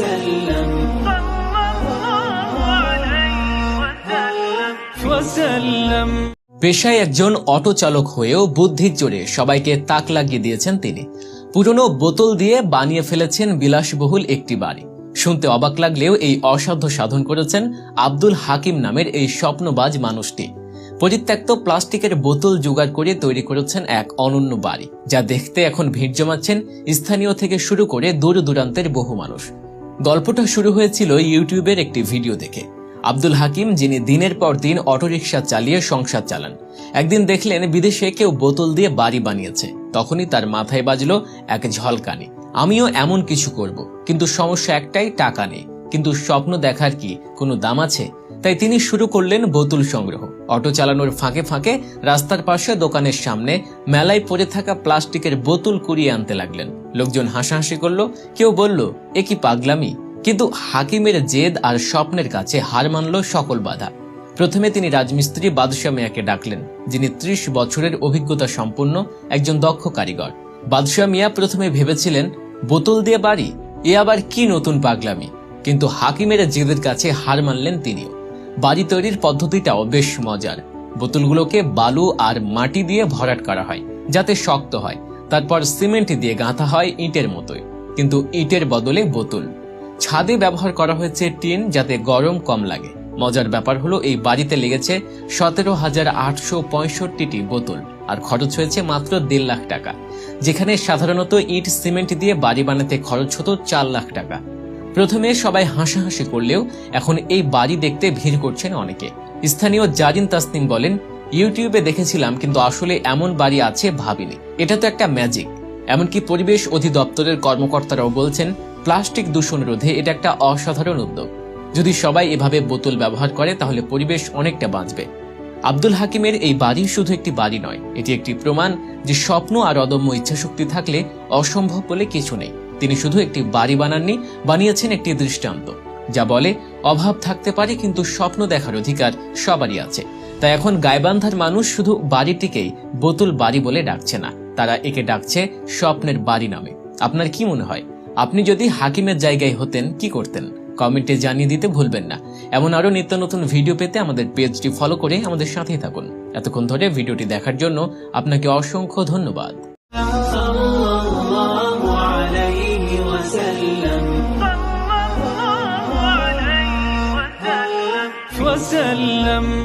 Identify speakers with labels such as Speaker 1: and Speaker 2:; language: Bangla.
Speaker 1: وسلم وسلم
Speaker 2: পেশায় একজন অটো চালক হয়েও বুদ্ধির জোরে সবাইকে তাক লাগিয়ে দিয়েছেন তিনি পুরনো বোতল দিয়ে বানিয়ে ফেলেছেন বিলাসবহুল একটি বাড়ি শুনতে অবাক লাগলেও এই অসাধ্য সাধন করেছেন আব্দুল হাকিম নামের এই স্বপ্নবাজ মানুষটি পরিত্যক্ত প্লাস্টিকের বোতল জোগাড় করে তৈরি করেছেন এক অনন্য বাড়ি যা দেখতে এখন ভিড় জমাচ্ছেন স্থানীয় থেকে শুরু করে দূর দূরান্তের বহু মানুষ গল্পটা শুরু হয়েছিল ইউটিউবের একটি ভিডিও দেখে। আব্দুল হাকিম, যিনি দিনের পর দিন অটোরিকশা চালিয়ে সংসার চালান, একদিন দেখলেন বিদেশে কেউ বোতল দিয়ে বাড়ি বানিয়েছে। তখনই তার মাথায় বাজলো এক ঝলকানি, আমিও এমন কিছু করব, কিন্তু সমস্যা একটাই, টাকা নেই। কিন্তু স্বপ্ন দেখার কি কোনো দাম আছে? তাই তিনি শুরু করলেন বোতল সংগ্রহ। অটো চালানোর ফাঁকে ফাঁকে রাস্তার পাশে দোকানের সামনে মেলায় পড়ে থাকা প্লাস্টিকের বোতল কুড়িয়ে আনতে লাগলেন। লোকজন হাসাহাসি করল, কেউ বলল, এ কি পাগলামি? কিন্তু হাকিমের জেদ আর স্বপ্নের কাছে হার মানল সকল বাধা। প্রথমে তিনি রাজমিস্ত্রি বাদশাহ মিয়াকে ডাকলেন, যিনি ত্রিশ বছরের অভিজ্ঞতা সম্পন্ন একজন দক্ষ কারিগর। বাদশাহ মিয়া প্রথমে ভেবেছিলেন, বোতল দিয়ে বাড়ি, এ আবার কি নতুন পাগলামি? কিন্তু হাকিমের জেদের কাছে হার মানলেন তিনিও। বাড়ি তৈরির পদ্ধতিটাও বেশ মজার। বোতলগুলোকে বালু আর মাটি দিয়ে ভরাট করা হয়, যাতে শক্ত হয়। তারপর সিমেন্ট দিয়ে গাঁথা হয় ইটের মতোই, কিন্তু ইটের বদলে বোতল। ছাদে ব্যবহার করা হয়েছে টিন যাতে গরম কম লাগে। মজার ব্যাপার হলো এই বাড়িতে লেগেছে সতেরো হাজার আটশো বোতল, আর খরচ হয়েছে মাত্র দেড় লাখ টাকা, যেখানে সাধারণত ইট, সিমেন্ট দিয়ে বাড়ি বানাতে খরচ হতো চার লাখ টাকা। প্রথমে সবাই হাসাহাসি করলেও এখন এই বাড়ি দেখতে ভিড় করছেন অনেকে। স্থানীয় জারিন তাসনিম বলেন ইউটিউবে দেখেছিলাম, কিন্তু আসলে এমন বাড়ি আছে ভাবিনি। এটা তো একটা ম্যাজিক। এমনকি পরিবেশ অধিদপ্তরের কর্মকর্তারাও বলছেন, প্লাস্টিক দূষণ রোধে এটা একটা অসাধারণ উদ্যোগ। যদি সবাই এভাবে বোতল ব্যবহার করে, তাহলে পরিবেশ অনেকটা বাঁচবে। আব্দুল হাকিমের এই বাড়ি শুধু একটি বাড়ি নয়, এটি একটি প্রমাণ যে স্বপ্ন আর অদম্য ইচ্ছাশক্তি থাকলে অসম্ভব বলে কিছু নেই। তিনি শুধু একটি বাড়ি বানাননি, বানিয়েছেন একটি দৃষ্টান্ত। যা বলে, অভাব থাকতে পারে, কিন্তু স্বপ্ন দেখার অধিকার সবারই আছে। তাই এখন গাইবান্ধার মানুষ শুধু বাড়িটিকেই বোতল বাড়ি বলে ডাকছে না তারা একে ডাকছে স্বপ্নের বাড়ি নামে আপনার কি মনে হয় আপনি যদি হাকিমের জায়গায় হতেন কি করতেন কমেন্টে জানিয়ে দিতে ভুলবেন না এমন আরো নিত্য নতুন ভিডিও পেতে আমাদের পেজটি ফলো করে আমাদের সাথেই থাকুন এতক্ষণ ধরে ভিডিওটি দেখার জন্য আপনাকে অসংখ্য ধন্যবাদ
Speaker 1: الله عليه وسلم وسلم